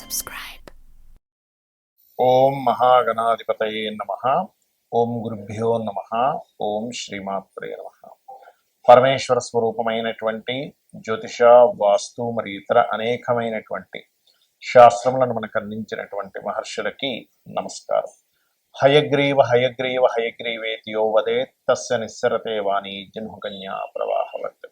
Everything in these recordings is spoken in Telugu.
subscribe. ఓం మహాగణాధిపతయే నమ. ఓం గురుభ్యో నమ. ఓం శ్రీమాత్రే నమ. పరమేశ్వర స్వరూపమైనటువంటి జ్యోతిష వాస్తు మరియు ఇతర అనేకమైనటువంటి శాస్త్రములను మనకు అందించినటువంటి మహర్షులకి నమస్కారం. హయగ్రీవ హయగ్రీవ హయగ్రీవేతియో వదే తస్య నిస్సరతే వాణి జన్మకన్యా ప్రవాహవత్.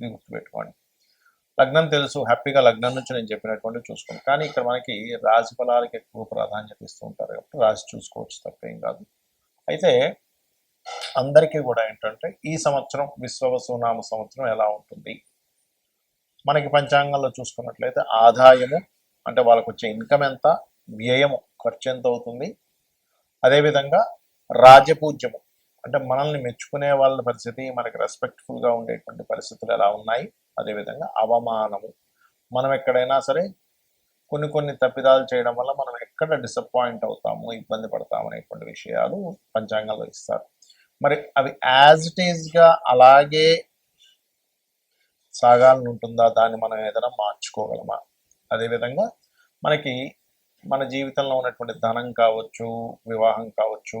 ఇది గుర్తుపెట్టుకోండి. లగ్నం తెలుసు హ్యాపీగా లగ్నం నుంచి నేను చెప్పినటువంటి చూసుకోండి కానీ ఇక్కడ మనకి రాశి ఫలాలకి ఎక్కువ ప్రాధాన్యత ఇస్తూ ఉంటారు కాబట్టి రాశి చూసుకోవచ్చు తప్పేం కాదు. అయితే అందరికీ కూడా ఏంటంటే ఈ సంవత్సరం విశ్వవసునామ సంవత్సరం ఎలా ఉంటుంది? మనకి పంచాంగంలో చూసుకున్నట్లయితే ఆదాయము అంటే వాళ్ళకు వచ్చే ఇన్కమ్ ఎంత? వ్యయము ఖర్చు ఎంత అవుతుంది? అదేవిధంగా రాజపూజ్యము అంటే మనల్ని మెచ్చుకునే వాళ్ళ పరిస్థితి మనకి రెస్పెక్ట్ఫుల్గా ఉండేటువంటి పరిస్థితులు ఎలా ఉన్నాయి? అదేవిధంగా అవమానము. మనం ఎక్కడైనా సరే కొన్ని కొన్ని తప్పిదాలు చేయడం వల్ల మనం ఎక్కడ డిసప్పాయింట్ అవుతాము ఇబ్బంది పడతాము అనేటువంటి విషయాలు పంచాంగంలో ఇస్తారు. మరి అవి యాజ్ ఇట్ ఈస్గా అలాగే సాగాలని ఉంటుందా దాన్ని మనం ఏదైనా మార్చుకోగలమా? అదేవిధంగా మనకి మన జీవితంలో ఉన్నటువంటి ధనం కావచ్చు వివాహం కావచ్చు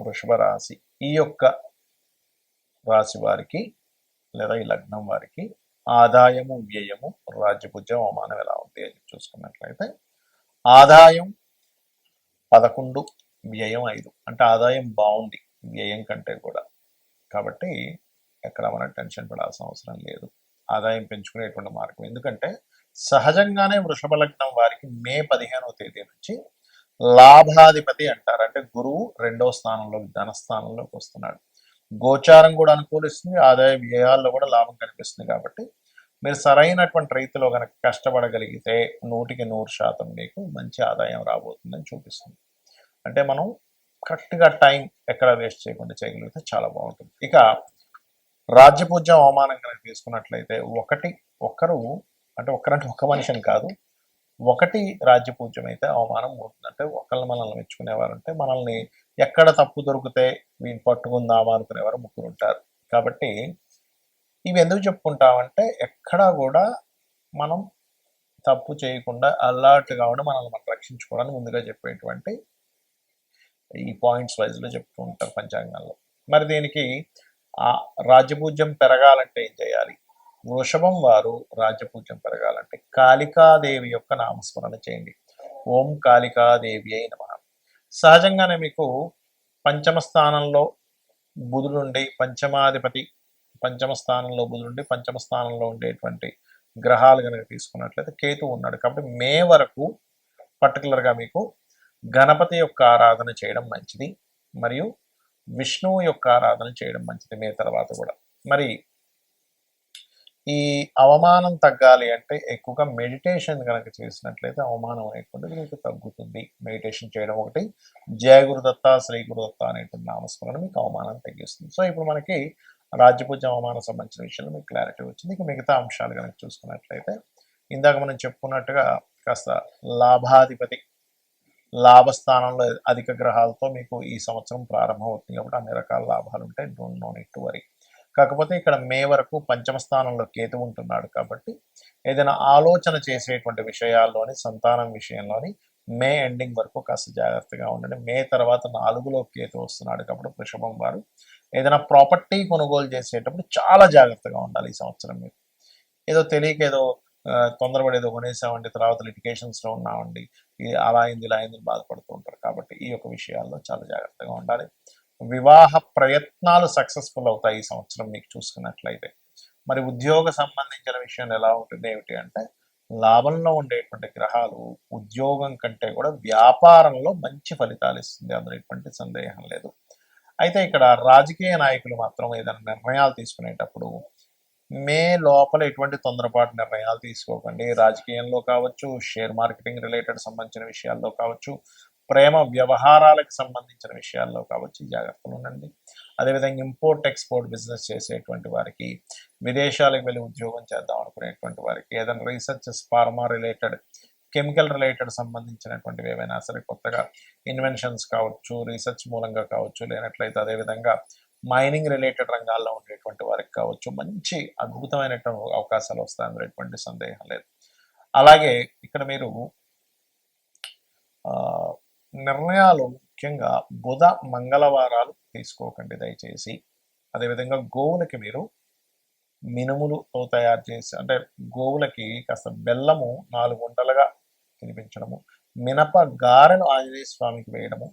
వృషభ రాశి ఈ యొక్క రాశి వారికి లేదా ఈ లగ్నం వారికి ఆదాయము వ్యయము రాజ్యపుజ్యం అవమానం ఎలా ఉంది అని చూసుకున్నట్లయితే ఆదాయం పదకొండు వ్యయం ఐదు. అంటే ఆదాయం బాగుంది వ్యయం కంటే కూడా. కాబట్టి ఎక్కడ మనం టెన్షన్ పడాల్సిన అవసరం లేదు. ఆదాయం పెంచుకునేటువంటి మార్గం. ఎందుకంటే సహజంగానే వృషభ లగ్నం వారికి మే పదిహేనవ తేదీ నుంచి లాభాధిపతి అంటారు. అంటే గురువు రెండవ స్థానంలో ధనస్థానంలోకి వస్తున్నాడు. గోచారం కూడా అనుకూలిస్తుంది. ఆదాయ వ్యయాల్లో కూడా లాభం కనిపిస్తుంది కాబట్టి మీరు సరైనటువంటి రీతిలో కనుక కష్టపడగలిగితే నూటికి నూరు శాతం మీకు మంచి ఆదాయం రాబోతుందని చూపిస్తుంది. అంటే మనం కరెక్ట్గా టైం ఎక్కడ వేస్ట్ చేయకుండా చేయగలిగితే చాలా బాగుంటుంది. ఇక రాజ్యపూజ్యం అవమానం కనుక తీసుకున్నట్లయితే ఒకటి ఒక్కరు అంటే ఒకరంటే ఒక మనిషిని కాదు ఒకటి రాజ్యపూజ్యం అయితే అవమానం పోతుంది. అంటే ఒకళ్ళు మనల్ని మెచ్చుకునేవారు అంటే మనల్ని ఎక్కడ తప్పు దొరికితే వీని పట్టుకుందామా అనుకునేవారు ముగ్గురు ఉంటారు. కాబట్టి ఇవి ఎందుకు చెప్పుకుంటామంటే ఎక్కడా కూడా మనం తప్పు చేయకుండా అలర్ట్ ఉండి మనల్ని మనం రక్షించుకోవడానికి ముందుగా చెప్పేటువంటి ఈ పాయింట్స్ వైజ్లో చెప్తూ ఉంటారు పంచాంగంలో. మరి దీనికి ఆ రాజ్యపూజ్యం పెరగాలంటే ఏం చేయాలి? వృషభం వారు రాజ్యపూజ్యం పెరగాలంటే కాళికాదేవి యొక్క నామస్మరణ చేయండి. ఓం కాళికాదేవి అయిన నమ. సహజంగానే మీకు పంచమ స్థానంలో బుధుడుండి పంచమాధిపతి పంచమ స్థానంలో బుధుడుండి పంచమ స్థానంలో ఉండేటువంటి గ్రహాలు కనుక తీసుకున్నట్లయితే కేతు ఉన్నాడు. కాబట్టి మే వరకు పర్టికులర్గా మీకు గణపతి యొక్క ఆరాధన చేయడం మంచిది. మరియు విష్ణువు యొక్క ఆరాధన చేయడం మంచిది మే తర్వాత కూడా. మరి ఈ అవమానం తగ్గాలి అంటే ఎక్కువగా మెడిటేషన్ కనుక చేసినట్లయితే అవమానం అనేటువంటిది మీకు తగ్గుతుంది. మెడిటేషన్ చేయడం ఒకటి. జయ గురుదత్త శ్రీ గురుదత్త అనేటువంటి నామస్మరణ మీకు అవమానం తగ్గిస్తుంది. సో ఇప్పుడు మనకి రాజ్యపూజ అవమానం సంబంధించిన విషయంలో మీకు క్లారిటీ వచ్చింది. ఇక మిగతా అంశాలు కనుక చూసుకున్నట్లయితే ఇందాక మనం చెప్పుకున్నట్టుగా కాస్త లాభాధిపతి లాభస్థానంలో అధిక గ్రహాలతో మీకు ఈ సంవత్సరం ప్రారంభం అవుతుంది కాబట్టి అన్ని రకాల లాభాలు ఉంటాయి. డోంట్ నో నెట్ వరీ కాకపోతే ఇక్కడ మే వరకు పంచమ స్థానంలో కేతు ఉంటున్నాడు కాబట్టి ఏదైనా ఆలోచన చేసేటువంటి విషయాల్లోని సంతానం విషయంలోని మే ఎండింగ్ వరకు కాస్త జాగ్రత్తగా ఉండండి. మే తర్వాత నాలుగులో కేతు వస్తున్నాడు కాబట్టి వృషభం వారు. ఏదైనా ప్రాపర్టీ కొనుగోలు చేసేటప్పుడు చాలా జాగ్రత్తగా ఉండాలి ఈ సంవత్సరం మీరు. ఏదో తెలియక ఏదో తొందరపడి ఏదో కొనేసామండి తర్వాత లిటికేషన్స్లో ఉన్నామండి అలా అయింది ఇలా అయింది బాధపడుతూ ఉంటారు కాబట్టి ఈ యొక్క విషయాల్లో చాలా జాగ్రత్తగా ఉండాలి. వివాహ ప్రయత్నాలు సక్సెస్ఫుల్ అవుతాయి ఈ సంవత్సరం మీకు చూసుకున్నట్లయితే. మరి ఉద్యోగ సంబంధించిన విషయం ఎలా ఉంటుంది? ఏమిటి అంటే లాభంలో ఉండేటువంటి గ్రహాలు ఉద్యోగం కంటే కూడా వ్యాపారంలో మంచి ఫలితాలు ఇస్తుంది. అందులో ఎటువంటి సందేహం లేదు. అయితే ఇక్కడ రాజకీయ నాయకులు మాత్రం ఏదైనా నిర్ణయాలు తీసుకునేటప్పుడు మే లోపల ఎటువంటి తొందరపాటు నిర్ణయాలు తీసుకోకండి. రాజకీయంలో కావచ్చు షేర్ మార్కెటింగ్ రిలేటెడ్ సంబంధించిన విషయాల్లో కావచ్చు ప్రేమ వ్యవహారాలకు సంబంధించిన విషయాల్లో కావచ్చు జాగ్రత్తలు ఉండండి. అదేవిధంగా ఇంపోర్ట్ ఎక్స్పోర్ట్ బిజినెస్ చేసేటువంటి వారికి విదేశాలకు వెళ్ళి ఉద్యోగం చేద్దాం అనుకునేటువంటి వారికి ఏదైనా research pharma related chemical related సంబంధించినటువంటివి ఏవైనా సరే కొత్తగా ఇన్వెన్షన్స్ కావచ్చు రీసెర్చ్ మూలంగా కావచ్చు లేనట్లయితే అదేవిధంగా మైనింగ్ రిలేటెడ్ రంగాల్లో ఉండేటువంటి వారికి కావచ్చు మంచి అద్భుతమైనటువంటి అవకాశాలు వస్తాయి అందులో ఎటువంటి సందేహం లేదు. అలాగే ఇక్కడ మీరు ఆ, నిర్ణయాలు ముఖ్యంగా బుధ మంగళవారాలు తీసుకోకండి దయచేసి. అదేవిధంగా గోవులకి మీరు మినుములుతో తయారు చేసి అంటే గోవులకి కాస్త బెల్లము నాలుగు వంటలుగా తినిపించడము మినప గారెను ఆంజనేయ స్వామికి వేయడము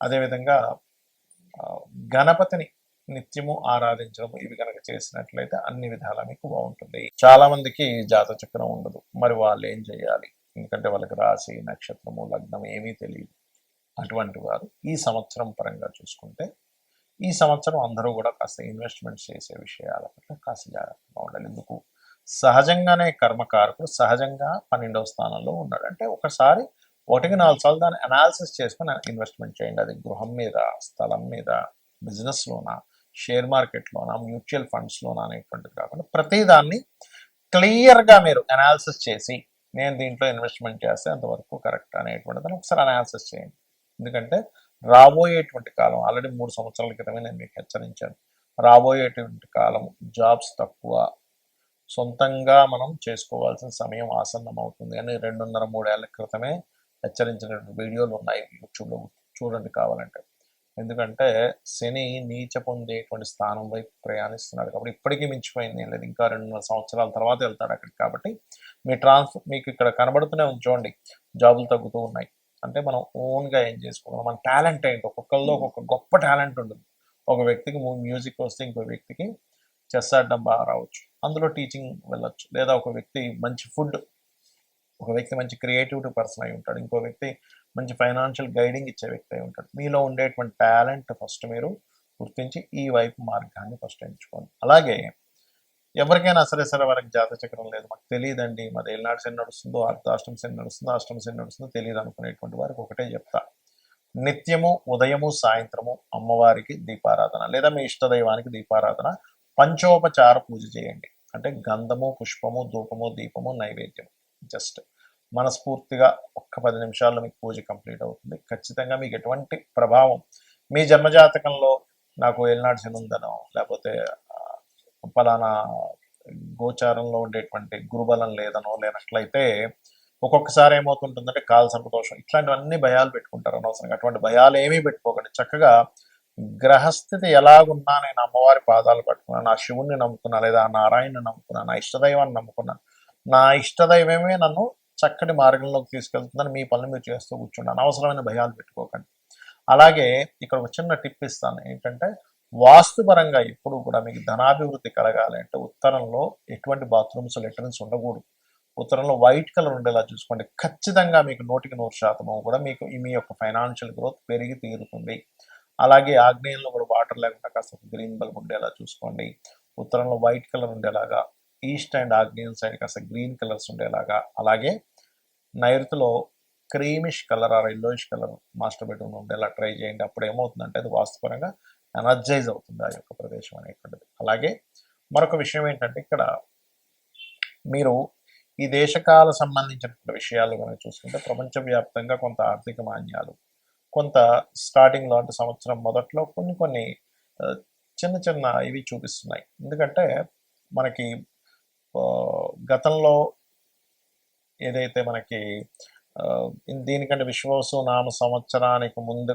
అదేవిధంగా గణపతిని నిత్యము ఆరాధించడం ఇవి కనుక చేసినట్లయితే అన్ని విధాల మీకు బాగుంటుంది. చాలా మందికి జాత చక్రం ఉండదు. మరి వాళ్ళు ఏం చేయాలి? ఎందుకంటే వాళ్ళకి రాశి నక్షత్రము లగ్నం ఏమీ తెలియదు. అటువంటి వారు ఈ సంవత్సరం పరంగా చూసుకుంటే ఈ సంవత్సరం అందరూ కూడా కాస్త ఇన్వెస్ట్మెంట్స్ చేసే విషయాల పట్ల కాస్త జాగ్రత్తగా ఉండాలి. ఎందుకు? సహజంగానే కర్మకారకుడు సహజంగా పన్నెండవ స్థానంలో ఉన్నాడు. అంటే ఒకసారి ఒకటికి నాలుగు సార్లు దాన్ని అనాలిసిస్ చేసుకుని ఇన్వెస్ట్మెంట్ చేయండి. అది గృహం మీద స్థలం మీద బిజినెస్లోనా షేర్ మార్కెట్లోనా మ్యూచువల్ ఫండ్స్లోనా అనేటువంటిది కాకుండా ప్రతిదాన్ని క్లియర్గా మీరు అనాలిసిస్ చేసి నేను దీంట్లో ఇన్వెస్ట్మెంట్ చేస్తే అంతవరకు కరెక్ట్ అనేటువంటిది ఒకసారి అనాలిసిస్ చేయండి. ఎందుకంటే రాబోయేటువంటి కాలం ఆల్రెడీ మూడు సంవత్సరాల క్రితమే నేను మీకు హెచ్చరించాను. రాబోయేటువంటి కాలం జాబ్స్ తక్కువ. సొంతంగా మనం చేసుకోవాల్సిన సమయం ఆసన్నం అవుతుంది అని రెండున్నర మూడేళ్ళ క్రితమే హెచ్చరించిన వీడియోలు ఉన్నాయి యూట్యూబ్లో చూడండి కావాలంటే. ఎందుకంటే శని నీచ పొందేటువంటి స్థానం వైపు ప్రయాణిస్తున్నాడు కాబట్టి ఇప్పటికీ మించిపోయింది ఏం లేదు. ఇంకా రెండున్నర సంవత్సరాల తర్వాత వెళ్తాడు అక్కడికి కాబట్టి మీ ట్రాన్స్ మీకు ఇక్కడ కనబడుతూనే ఉంది చూడండి. జాబులు తగ్గుతూ ఉన్నాయి. అంటే మనం ఓన్గా ఏం చేసుకోగలం. మన టాలెంట్ ఏంటి? ఒక్కొక్కరిలో ఒక్కొక్క గొప్ప టాలెంట్ ఉంటుంది. ఒక వ్యక్తికి మ్యూజిక్ వస్తే ఇంకో వ్యక్తికి చెస్ ఆడడం బాగా రావచ్చు. అందులో టీచింగ్ వెళ్ళొచ్చు. లేదా ఒక వ్యక్తి మంచి ఫుడ్ ఒక వ్యక్తి మంచి క్రియేటివిటీ పర్సన్ అయి ఉంటాడు. ఇంకో వ్యక్తి మంచి ఫైనాన్షియల్ గైడింగ్ ఇచ్చే వ్యక్తి అయి ఉంటాడు. మీలో ఉండేటువంటి టాలెంట్ ఫస్ట్ మీరు గుర్తించి ఈ వైపు మార్గాన్ని ఫస్ట్ ఎంచుకోండి. అలాగే ఎవరికైనా సరే సరే వారికి జాత చక్రం లేదు. మాకు తెలియదండి మాది ఏళ్ళనాడు శని నడుస్తుందో అర్ధాష్టం శని నడుస్తుందో అష్టం శని నడుస్తుందో తెలియదు అనుకునేటువంటి వారికి ఒకటే చెప్తా. నిత్యము ఉదయము సాయంత్రము అమ్మవారికి దీపారాధన లేదా మీ ఇష్టదైవానికి దీపారాధన. పంచోపచార పూజ చేయండి. అంటే గంధము పుష్పము ధూపము దీపము నైవేద్యం జస్ట్ మనస్ఫూర్తిగా ఒక్క పది నిమిషాల్లో మీకు పూజ కంప్లీట్ అవుతుంది. ఖచ్చితంగా మీకు ఎటువంటి ప్రభావం మీ జన్మజాతకంలో నాకు ఏలినాడు శని ఉందనో లేకపోతే ఫలానా గోచారంలో ఉండేటువంటి గురుబలం లేదనో లేనట్లయితే ఒక్కొక్కసారి ఏమవుతుంటుందంటే కాల సంతోషం. ఇట్లాంటివన్నీ భయాలు పెట్టుకుంటారు అనవసరంగా. అటువంటి భయాలు ఏమీ పెట్టుకోకండి. చక్కగా గ్రహస్థితి ఎలాగున్నా నేను అమ్మవారి పాదాలు పట్టుకున్నా నా శివుణ్ణి నమ్ముకున్నా లేదా నారాయణని నమ్ముకున్నా నా ఇష్టదైవాన్ని నమ్ముకున్నా నా ఇష్టదైవమే నన్ను చక్కటి మార్గంలోకి తీసుకెళ్తుందని మీ పనులు మీరు చేస్తూ కూర్చుండి అనవసరమైన భయాలు పెట్టుకోకండి. అలాగే ఇక్కడ ఒక చిన్న టిప్ ఇస్తాను. ఏంటంటే వాస్తుపరంగా ఎప్పుడు కూడా మీకు ధనాభివృద్ధి కలగాలి అంటే ఉత్తరంలో ఎటువంటి బాత్రూమ్స్ లెటర్న్స్ ఉండకూడదు. ఉత్తరంలో వైట్ కలర్ ఉండేలా చూసుకోండి. ఖచ్చితంగా మీకు నూటికి నూరు శాతం కూడా మీకు మీ యొక్క ఫైనాన్షియల్ గ్రోత్ పెరిగి తీరుతుంది. అలాగే ఆగ్నేయంలో కూడా వాటర్ లేకుండా కాస్త గ్రీన్ బల్బ్ ఉండేలా చూసుకోండి. ఉత్తరంలో వైట్ కలర్ ఉండేలాగా ఈస్ట్ అండ్ ఆగ్నేయం సైడ్ కాస్త గ్రీన్ కలర్స్ ఉండేలాగా అలాగే నైరుతిలో creamish colour or yellowish colour master bedroom ఉండేలా ట్రై చేయండి. అప్పుడు ఏమవుతుందంటే అది వాస్తుపరంగా ఎనర్జైజ్ అవుతుంది ఆ యొక్క ప్రదేశం అనేటువంటిది. అలాగే మరొక విషయం ఏంటంటే ఇక్కడ మీరు ఈ దేశకాల సంబంధించినటువంటి విషయాలు కనుక చూసుకుంటే ప్రపంచవ్యాప్తంగా కొంత ఆర్థిక మాన్యాలు కొంత స్టార్టింగ్లో అంటే సంవత్సరం మొదట్లో కొన్ని కొన్ని చిన్న చిన్న ఇవి చూపిస్తున్నాయి. ఎందుకంటే మనకి గతంలో ఏదైతే మనకి దీనికంటే విశ్వవసు నామ సంవత్సరానికి ముందు